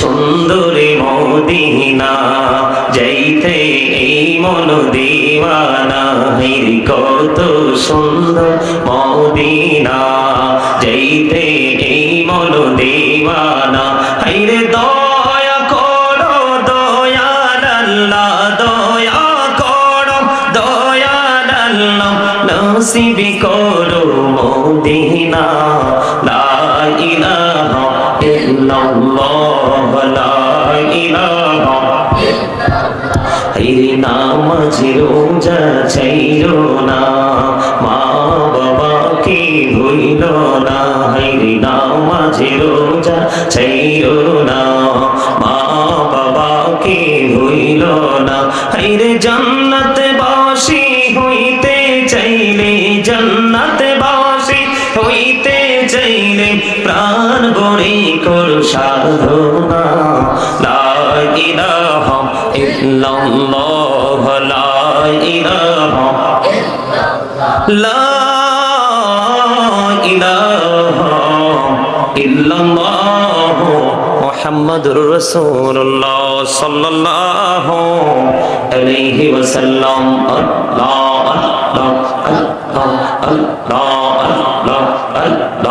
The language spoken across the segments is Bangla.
সুন্দর মদিনা, যাইতে এই মন দিওয়ানা কত সুন্দর মদিনা, যাইতে এই মন দিওয়ানা। হাইরে দয়া করো দয়াল আল্লাহ দয়া করো দয়াল আল্লাহ নসিবি করো মদিনা, লা ইলাহা ইল্লাল্লাহ, লা ইলাহা এই নামাজ রোজা না মা বাবাকে ভুইল না হাইরে নামাজ রোজা চাইল না মা বাবাকে ভুইল না হাইরে জান্নাত বাসি হইতে চাইলে জান্নাত প্রাণ গড়ে কর সাধনা লা ইলাহা ইল্লাল্লাহ লা ইলাহা লা ইলাহা ইল্লাল্লাহ মুহাম্মাদুর রাসূলুল্লাহ সাল্লাল্লাহু আলাইহি ওয়াসাল্লাম আল্লাহ আল্লাহ আল্লাহ আল্লাহ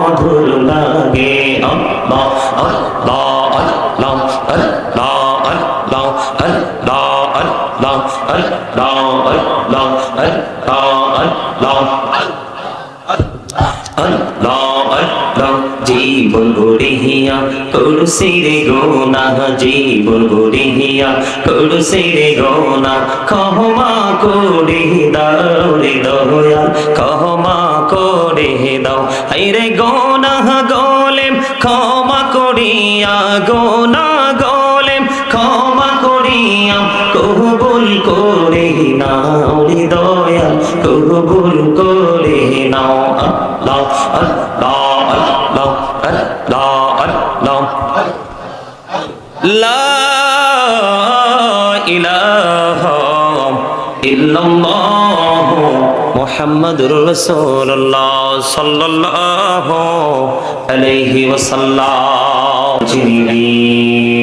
আল্লাহ আল্লাহ আল্লাহ আল্লাহ আল্লাহ জীবন গড়িয়া করছি রে গোনা জীবন গড়িয়া করছি রে গোনা ক্ষমা করে দাও রে দয়া ক্ষমা করে দাও হাই রে গোনা গোলেম ক্ষমা করিয়া গোনা নাও রে দয়া কবুল করে নাও আল্লাহ আল্লাহ আল্লাহ আল্লাহ আল্লাহ লা ইলাহা ইল্লাল্লাহ মুহাম্মাদুর রাসূলুল্লাহ সাল্লাল্লাহু আলাইহি ওয়াসাল্লাম জিবরিল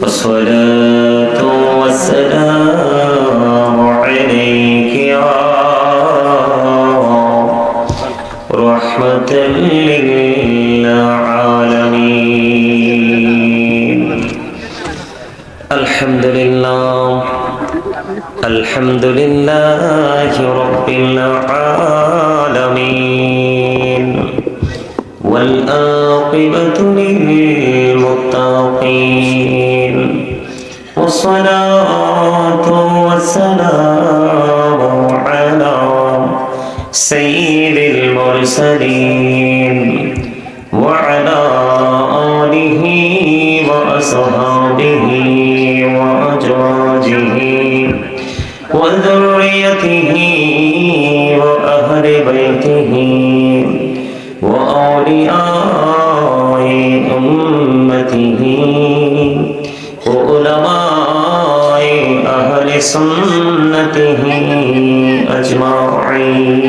والصلاة والسلام عليك يا رحمة للعالمين. الحمد لله. الحمد لله رب العالمين. والآقبة للمتقين. والصلاة والسلام سيد المرسلين وعلى آله وأصحابه وأزواجه وذريته وأهل بيته وأولياء أمته وعلماء أهل سنته أجمعين.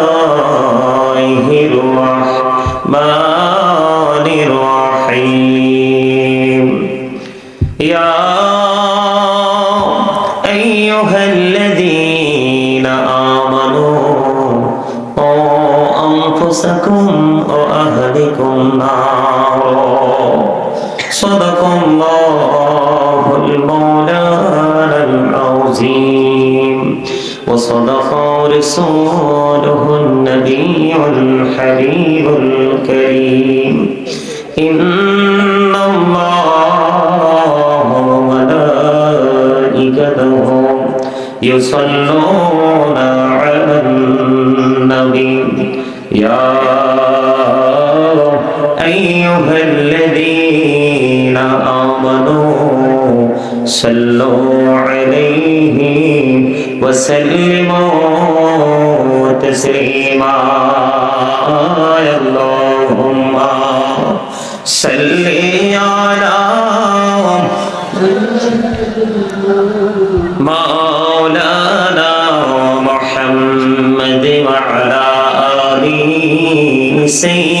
رسوله النبي الحبيب الكريم. إن الله وملائكته يصلون على النبي. يا أيها الذين آمنوا صلوا عليه وسلموا تسليما. اللهم صل على مولانا محمد وعلى آل سيدنا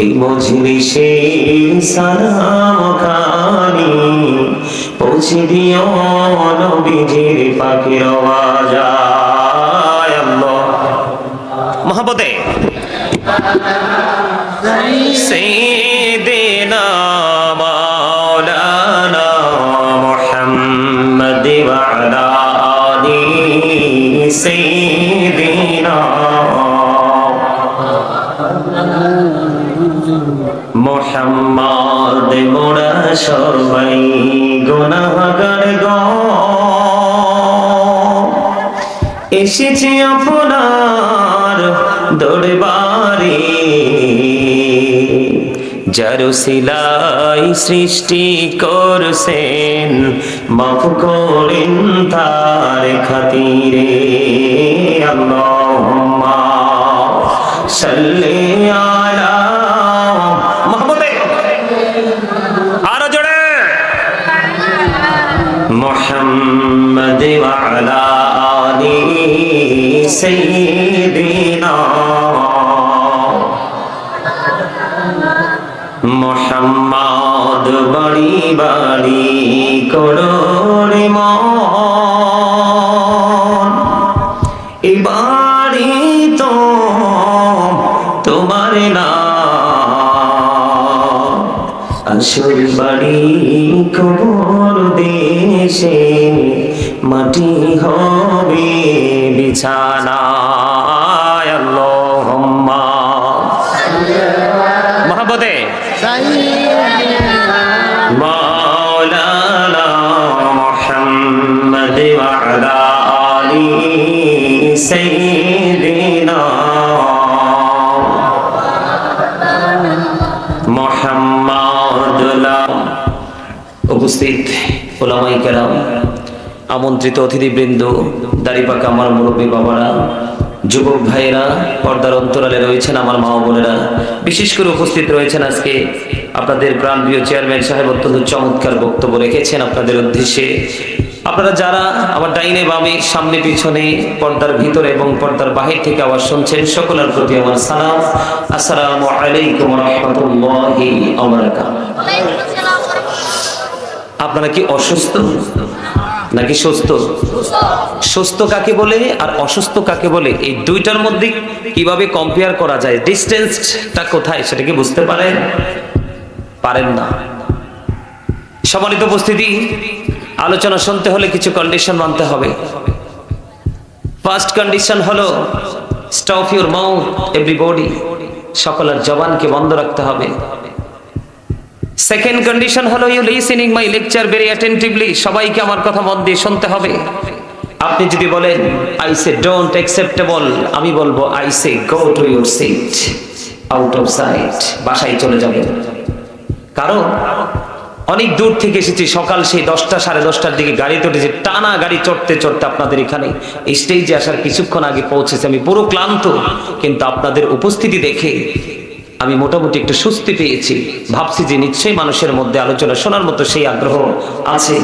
এই মজলিসে সালাম খানি পৌঁছে দিও নবীজির পাখির আওয়াজ আল্লাহ মহাপতে سيدنا مولانا محمد وعلى آل سيدنا সবাই গুনাহগার গ। এসেছি আপনার দরবারে, যারু সিলাই সৃষ্টি করছেন, মাফ করেন তার খাতিরে। আল্লাহুম্মা সাল্লি মোহাম্মদ বাড়ি বাড়ি এই বাড়ি তো তোমার না আসল বাড়ি কবর দেশে মাটি হবে বিছানা মহাবতে মাওলানা মোহাম্মদ ওয়ালা আলী সাইয়্যিদিনা। মোহাম্মদ উপস্থিত ওলামাই কেরাম। আমন্ত্রিত অতিথিবৃন্দ দাড়িপাকা আমার মুরব্বী বাবারা, যুবক ভাইয়েরা, পর্দার অন্তরালে রয়েছেন আমার মা বোনেরা। বিশেষ করে উপস্থিত রয়েছেন আজকে আপনাদের প্রাণপ্রিয় চেয়ারম্যান সাহেব অত্যন্ত চমৎকার বক্তব্য রেখেছেন আপনাদের উদ্দেশ্যে। আপনারা যারা আমার ডাইনে বামে সামনে পিছনে পর্দার ভিতরে এবং পর্দার বাহির থেকে আবার শুনছেন, সকলের প্রতি আমার সালাম। আসসালামু আলাইকুম আপনারা কি অসুস্থ? নাকি সুস্থ? সুস্থ কাকে বলে আর অসুস্থ কাকে বলে? এই দুইটার মধ্যে কীভাবে কম্পেয়ার করা যায়? ডিস্টেন্সটা কোথায় সেটা কি বুঝতে পারেন? পারেন না। সম্মানিত উপস্থিতি, আলোচনা শুনতে হলে কিছু কন্ডিশন মানতে হবে। ফার্স্ট কন্ডিশন হলো স্টপ ইউর মাউথ এভরিবডি সকলের জবানকে বন্ধ রাখতে হবে। সেকেন্ড কন্ডিশন হলো you listening my lecture very attentively সবাইকে আমার কথা মন দিয়ে শুনতে হবে। আপনি যদি বলেন আই সে ডোন্ট অ্যাকসেপ্টেবল আমি বলব I say go to your seat out of sight বাসায় চলে যাবেন। কারণ, অনেক দূর থেকে এসেছি, সকাল সেই দশটা সাড়ে দশটার দিকে গাড়িতে উঠেছি টানা গাড়ি চড়তে চড়তে আপনাদের এখানে স্টেজে আসার কিছুক্ষণ আগে পৌঁছেছে। আমি পুরো ক্লান্ত, কিন্তু আপনাদের উপস্থিতি দেখে আমি মোটামুটি একটু স্বস্তি পেয়েছি। ভাবছি যে নিশ্চয়ই মানুষের মধ্যে আলোচনা শোনার মতো সেই আগ্রহ আছে।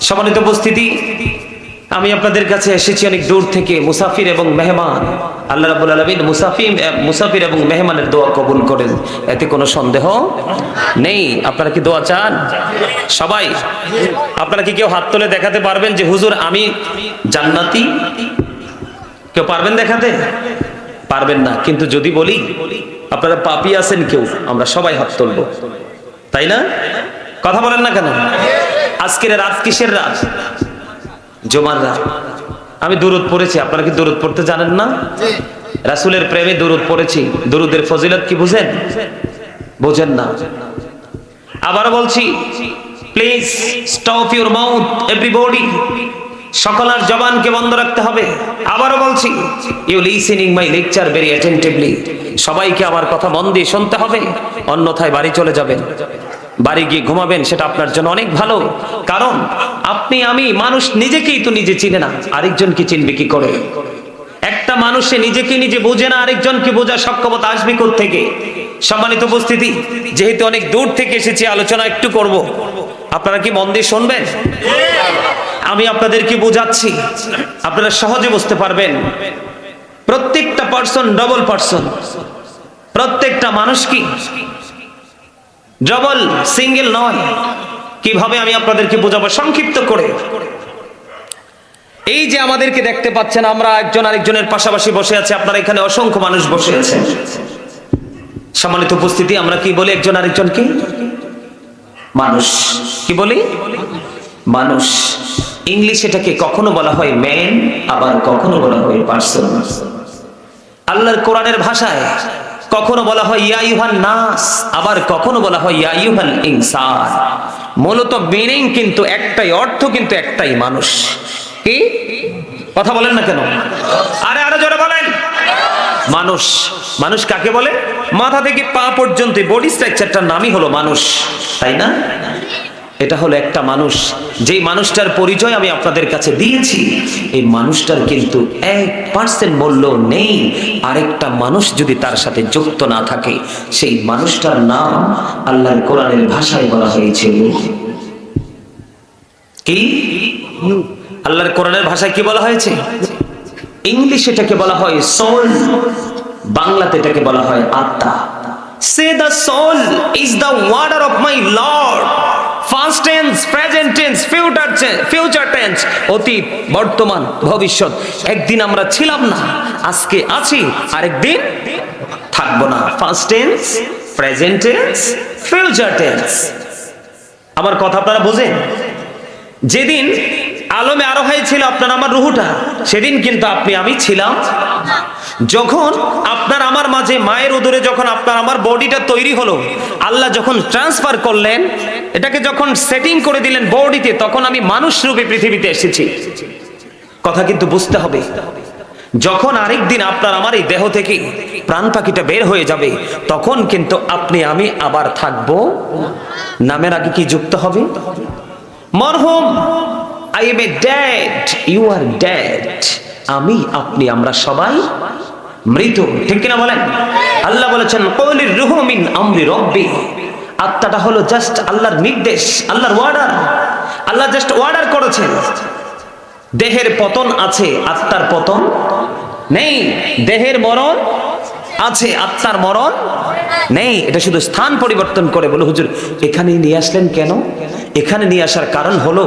সম্মানিত উপস্থিতি, আমি আপনাদের কাছে এসেছি অনেক দূর থেকে মুসাফির এবং মেহমান। আল্লাহ রাবুল আলমিন মুসাফির মুসাফির এবং মেহমানের দোয়া কবুল করেন। এতে কোনো সন্দেহ নেই। আপনারা কি দোয়া চান? সবাই, আপনারা কি কেউ হাত তুলে দেখাতে পারবেন যে হুজুর আমি জান্নাতি? কেউ পারবেন দেখাতে? পারবেন না। কিন্তু যদি বলি, আপনারা পাপি আছেন কেউ, আমরা সবাই হাত তুলবো। তাই না? কথা বলেন না কেন? আজকের রাত কিসের রাত? জমার রাত। আমি দূরত পড়েছি, আপনারা কি দূরত পড়তে জানেন না? রাসুলের প্রেমে দূরত পড়েছি। দূরদের ফজিলত কি বুঝেন? বোঝেন না। আবার বলছি please stop your mouth everybody সকলের জবানকে বন্ধ রাখতে হবে। আবারও বলছি you listening my lecture very attentively সবাইকে আমার কথা মন দিয়ে শুনতে হবে, অন্যথায় বাড়ি চলে যাবেন। বাড়ি গিয়ে ঘুমাবেন, সেটা আপনার জন্য অনেক ভালো। কারণ, আপনি, আমি, মানুষ নিজেকেই তো নিজে চিনে না আরেকজনকে চিনবে কি করে? একটা মানুষে নিজেকে নিজে বোঝে না, আরেকজনকে বোঝার সক্ষমতা আসবে থেকে সম্মানিত উপস্থিতি, যেহেতু অনেক দূর থেকে এসেছি, আলোচনা একটু করব। আপনারা কি মন দিয়ে শুনবেন? আমি আপনাদেরকে বোঝাচ্ছি। আপনারা সহজে বুঝতে পারবেন। প্রত্যেকটা পার্সন ডবল পার্সন প্রত্যেকটা মানুষ কি? ডবল সিঙ্গেল নয়। কীভাবে আমি আপনাদেরকে বোঝাবো? সংক্ষিপ্ত করে। এই যে আমাদেরকে দেখতে পাচ্ছেন, আমরা একজন আরেকজনের পাশাপাশি বসে আছে। আপনারা এখানে অসংখ্য মানুষ বসে আছেন। সম্মানিত উপস্থিতি, আমরা কি বলি একজন আরেকজনকে? মানুষ। কি বলি? মানুষ। ইংলিশ এটাকে কখনো বলা হয় ম্যান আবার কখনো বলা হয় পার্সন আল্লাহর কোরআনের ভাষায় কখনো বলা হয় ইয়াইহান নাস, আবার কখনো বলা হয় ইয়াইহান ইনসান। মূলত মিনিং কিন্তু একটাই, অর্থ কিন্তু একটাই মানুষ। কি? কথা বলেন না কেন? আরে আরে জোরে বলেন। মানুষ। মানুষ কাকে বলে? মাথা থেকে পা পর্যন্ত বডি স্ট্রাকচারটার নামই হলো মানুষ। তাই না? এটা হলো একটা মানুষ। যেই মানুষটার পরিচয় আমি আপনাদের কাছে দিয়েছি, এই মানুষটার কিন্তু এক পার্সেন্ট মূল্য নেই। আরেকটা মানুষ যদি তার সাথে যুক্ত না থাকে, সেই মানুষটার নাম আল্লাহর কোরআনের ভাষায় বলা হয়েছে। কি? আল্লাহর কোরআনের ভাষায় কি বলা হয়েছে? ইংলিশ এটাকে বলা হয় সোল বাংলাতে এটাকে বলা হয় আত্মা। সে the soul is the warder of my lord first tense present tense future future tense অতীত, বর্তমান, ভবিষ্যৎ। একদিন আমরা ছিলাম না, আজকে আছি, আরেকদিন থাকব না। First tense present tense future tense আমার কথা আপনারা বোঝেন? যেদিন আলমে আরও হয়েছিল আপনার আমার রুহুটা, সেদিন কিন্তু আপনি, আমি ছিলাম যখন আপনার আমার মাঝে মায়ের উদরে যখন আপনার আমার বডিটা তৈরি হলো, আল্লাহ যখন ট্রান্সফার করলেন এটাকে যখন সেটিং করে দিলেন বডিতে, তখন আমি মানুষ রূপে পৃথিবীতে এসেছি। কথা কিন্তু বুঝতে হবে। যখন আরেকদিন আপনার আমার এই দেহ থেকে প্রাণ পাখিটা বের হয়ে যাবে, তখন কিন্তু আপনি, আমি আবার থাকব। নামের আগে কি যুক্ত হবে? মরহুম I am a dad you are dad আমি, আপনি, আমরা সবাই মৃত। ঠিক কিনা বলেন? আল্লাহ বলেছেন, কৌলির রুহু মিন আমরি রব্বি। আত্মাটা হলো জাস্ট আল্লাহর নির্দেশ, আল্লাহর ওয়ার্ডার আল্লাহ জাস্ট অর্ডার করেছেন। দেহের পতন আছে, আত্মার পতন নেই। দেহের মরণ আছে, আত্মার মরণ নেই। এটা শুধু স্থান পরিবর্তন করে বলে, হুজুর, এখানে নিয়ে আসলেন কেন? এখানে নিয়ে আসার কারণ হলো,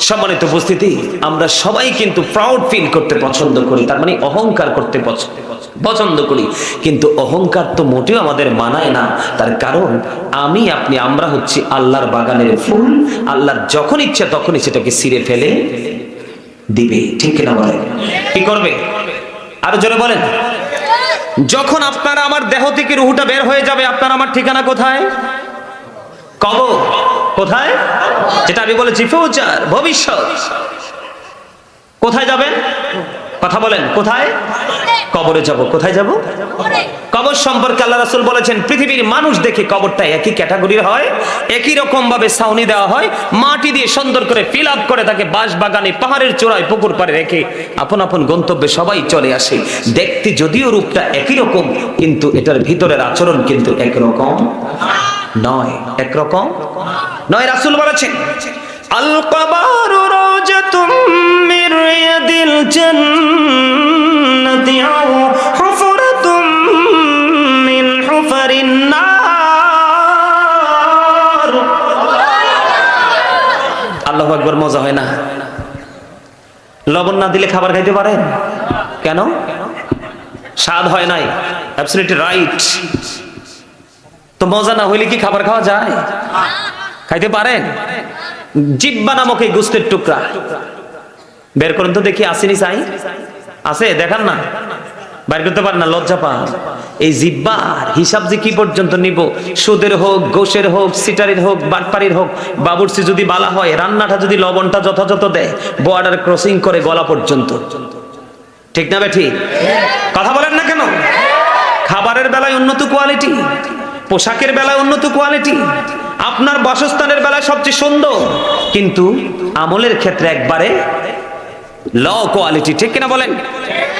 সম্মানিত উপস্থিতি, আমরা সবাই কিন্তু প্রাউড ফিল করতে পছন্দ করি, তার মানে অহংকার করতে পছন্দ পছন্দ করি। কিন্তু অহংকার তো মোটেও আমাদের মানায় না। তার কারণ, আমি আপনি, আমরা হচ্ছি আল্লাহর বাগানের ফুল। আল্লাহর যখন ইচ্ছা তখনই সেটাকে সিরে ফেলে দিবে। ঠিক কিনা বলে কি করবে? আরও জোরে বলেন। যখন আপনারা আমার দেহ থেকে রুহুটা বের হয়ে যাবে, আপনার আমার ঠিকানা কোথায়? কবর। কোথায়? যেটা আমি বলেছি, ফিউচার, ভবিষ্যৎ। কোথায় যাবেন? কথা বলেন, কোথায়? কবরে যাব। কোথায় যাব? কবর সম্পর্কে আল্লাহ রাসূল বলেছেন, পৃথিবীর মানুষ দেখে কবরটা একই ক্যাটাগরির হয়, একই রকম ভাবে ছাউনি দেওয়া হয়, মাটি দিয়ে সুন্দর করে ফিল করে তাকে বাঁশ বাগানে পাহাড়ের চূড়ায়, পুকুর পাড়ে রেখে আপন আপন গন্তব্যে সবাই চলে আসে। দেখতে যদিও রূপটা একই রকম, কিন্তু এটার ভিতরের আচরণ কিন্তু একরকম নয়। একরকম নয়, রাসূল বলেছেন, আল কবরু রাওজাতুম মির রিয়াদিল জান্নাতি আল্লাহু আকবার মজা হয় না। লবণ না দিলে খাবার খাইতে পারেন? কেন? স্বাদ হয় নাই। অ্যাবসলিউটলি রাইট তো মজা না হইলে কি খাবার খাওয়া যায়? খাইতে পারেন? জিব্বা নামক এই গুস্তের টুকরা। বের করেন তো দেখি, আসেনি চাই আছে, দেখান না। বাইর করতে পারেন না, লজ্জা পান। এই জিব্বার হিসাব যে কি পর্যন্ত নিব? সুদের হোক, গোশের হোক, সিটারির হোক, বাটপাড়ির হোক বাবুরসি যদি বালা হয়, রান্নাটা যদি লবণটা যথাযথ দেয় বর্ডার ক্রসিং করে গলা পর্যন্ত। ঠিক না বেঠি? কথা বলেন না কেন? খাবারের বেলায় উন্নত কোয়ালিটি পোশাকের বেলায় উন্নত কোয়ালিটি আপনার বাসস্থানের বেলায় সবচেয়ে সুন্দর। কিন্তু আমলের ক্ষেত্রে একবারে ল কোয়ালিটি ঠিক কিনা বলেন?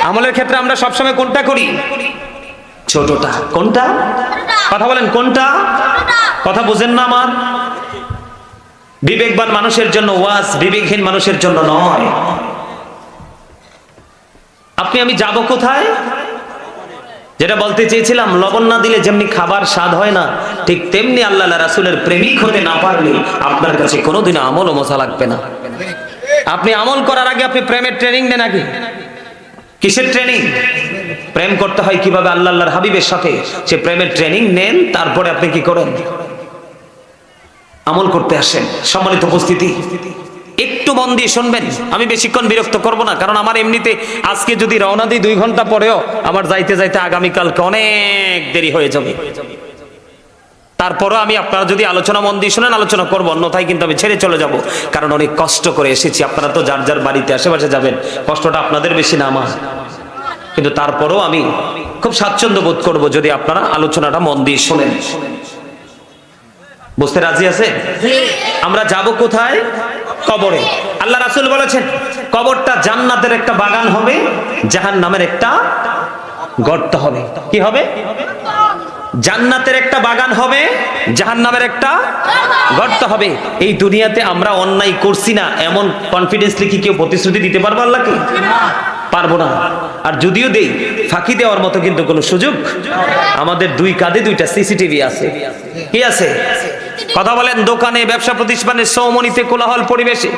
আমলের ক্ষেত্রে আমরা সবসময় কোনটা করি? ছোটটা। কোনটা? কথা বলেন, কোনটা? কথা বুঝেন না আমার? বিবেকবান মানুষের জন্য ওয়াজ বিবেকহীন মানুষের জন্য নয়। আপনি, আমি যাব কোথায়? যেটা বলতে চেয়েছিলাম, লবণ না দিলে যেমনি খাবার স্বাদ হয় না, ঠিক তেমনি আল্লাহ রাসুলের প্রেমিক হতে না পারলে আপনার কাছে কোনোদিন আমল ও মশা লাগবে না। আপনি আমল করার আগে আপনি প্রেমের ট্রেনিং নেন আগে। কিসের ট্রেনিং প্রেম করতে হয় কীভাবে আল্লাহ আল্লাহর হাবিবের সাথে। সে প্রেমের ট্রেনিং নেন, তারপরে আপনি কি করেন? আমল করতে আসেন। সম্মানিত উপস্থিতি, একটু মন দিয়ে শুনবেন। আমি বেশিক্ষণ বিরক্ত করব না, কারণ আমার এমনিতে আজকে যদি রওনা দিই দুই ঘণ্টা পরেও, আমার যাইতে যাইতে আগামীকালকে অনেক দেরি হয়ে যাবে। তারপরও আমি আপনারা যদি আলোচনা মন দিয়ে শুনেন আলোচনা করব অন্যথায় কিন্তু আমি ছেড়ে চলে যাব। কারণ অনেক কষ্ট করে এসেছি আপনারা তো যার যার বাড়িতে আশেপাশে যাবেন কষ্টটা আপনাদের বেশি না আমার। কিন্তু তারপরও আমি খুব স্বাচ্ছন্দ্য বোধ করব যদি আপনারা আলোচনাটা মন দিয়ে শোনেন। বুঝতে রাজি আছে আমরা যাব কোথায়? কবরে। আল্লাহ রাসুল বলেছেন কবরটা জান্নাতের একটা বাগান হবে জাহান নামের একটা গর্ত হবে। কি হবে? জান্নাতের একটা বাগান হবে, জাহান্নামের একটা গর্ত হবে। এই দুনিয়াতে আমরা অন্যায় করছি না, এমন কনফিডেন্সলি কি কেউ প্রতিশ্রুতি দিতে পারব আল্লাহকে? পারব না। আর যদিও দেই, ফাঁকি দেওয়ার মতো কিন্তু কোনো সুযোগ আমাদের দুই কাঁধে দুইটা সিসিটিভি আছে। কি আছে? কথা বলেন, দোকানে, ব্যবসা প্রতিষ্ঠানে, সৌমনিতে কোলাহল পরিবেশে।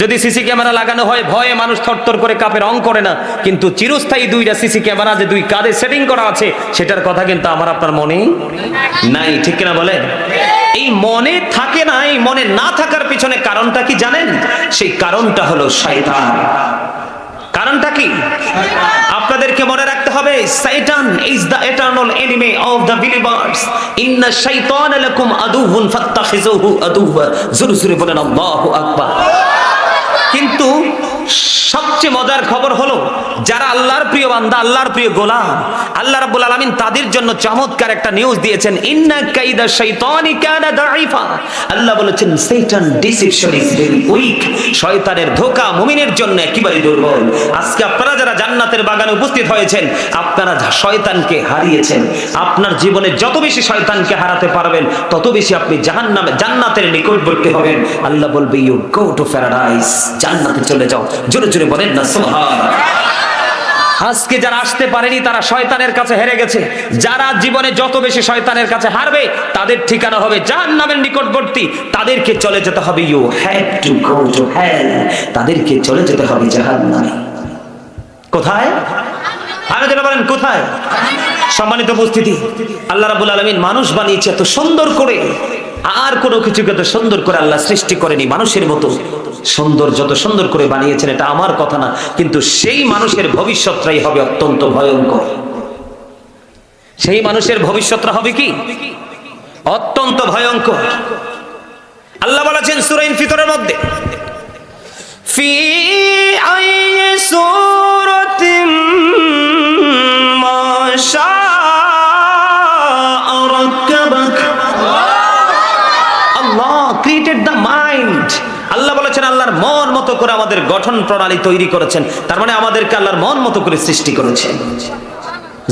যদি সিসি ক্যামেরা লাগানো হয়, ভয়ে মানুষ থরথর করে কাপের অং করে না। কিন্তু চিরস্থায়ী দুইটা সিসি ক্যামেরা যে দুই কাঁধে সেটিং করা আছে, সেটার কথা কিন্তু আমার আপনার মনে নাই, ঠিক কিনা বলেন এই মনে থাকে না, এই মনে না থাকার পিছনে কারণটা কি জানেন? সেই কারণটা হলো শয়তান। কারণটা কি? আপনাদেরকে মনে রাখতে হবে Satan is the eternal enemy of the believers ইন্না শাইতান লাকুম আদুহুন ফাত্তাখিজুহু আদুওয়া। জোরে জোরে বলেন, আল্লাহু আকবার। কিন্তু সবচেয়ে মজার খবর হলো যারা আল্লাহর প্রিয় বান্দা, আল্লাহর প্রিয় গোলাম, আল্লাহ রাব্বুল আলামিন তাদের জন্য চমৎকার একটা নিউজ দিয়েছেন, ইন্না কাইদা শাইতানি কানা দাঈফা। আল্লাহ বলেছেন, শয়তান ডিসিপশন ইজ ভেরি উইক শয়তানের ধোঁকা মুমিনের জন্য একেবারে দুর্বল। আজকে আপনারা যারা জান্নাতের বাগানে উপস্থিত হয়েছেন, আপনারা শয়তানকে হারিয়েছেন, আপনার জীবনে যত বেশি শয়তানকে হারাতে পারবেন, তত বেশি আপনি জাহান্নামে, জান্নাতের নিকটবর্তী হবেন। আল্লাহ বলবে ইউ গো টু প্যারাডাইস জান্নাতে চলে যাও। জোরে জোরে বলেন না সুবহান আজকে যারা আসতে পারেনি, তারা শয়তানের কাছে হেরে গেছে। যারা জীবনে যত বেশি শয়তানের কাছে হারবে, তাদের ঠিকানা হবে জাহান্নামের নিকটবর্তী। তাদেরকে চলে যেতে হবে you have to go to hell তাদেরকে চলে যেতে হবে জাহান্নামে। কোথায়? আরও যেটা বলেন, কোথায়? সম্মানিত উপস্থিতি, আল্লাহ রাবুল আলমিন মানুষ বানিয়েছে এত সুন্দর করে। আর কোনো কিছুকে এত সুন্দর করে আল্লাহ সৃষ্টি করেনি মানুষের মতো। সুন্দর, যত সুন্দর করে বানিয়েছেন, এটা আমার কথা না, কিন্তু সেই মানুষের ভবিষ্যৎটাই হবে অত্যন্ত ভয়ঙ্কর। সেই মানুষের ভবিষ্যৎটা হবে কি? অত্যন্ত ভয়ঙ্কর। আল্লাহ বলেছেন সুরাইন ফিতরের মধ্যে, ফি আই সূরাতিন করে আমাদের গঠন প্রণালী তৈরি করেছেন। তার মানে আমাদেরকে আল্লাহর মন মতো করে সৃষ্টি করেছেন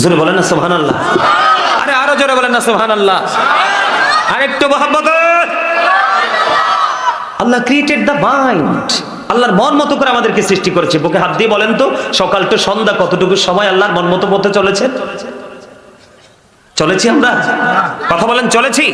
জোরে বলেন না সুবহান আল্লাহ আরে আরও জোরে বলেন না সুবহান আল্লাহ আরেকটু মহাব্বত। আল্লাহ ক্রিয়েটেড দ্য মাইন্ড আল্লাহর মন মতো করে আমাদেরকে সৃষ্টি করেছে। বুকে হাত দিয়ে বলেন তো, সকাল টু সন্ধ্যা কতটুকু সময় আল্লাহর মন মতো পথে চলেছে? চলেছি আমরা? কথা বলেন, চলেছি?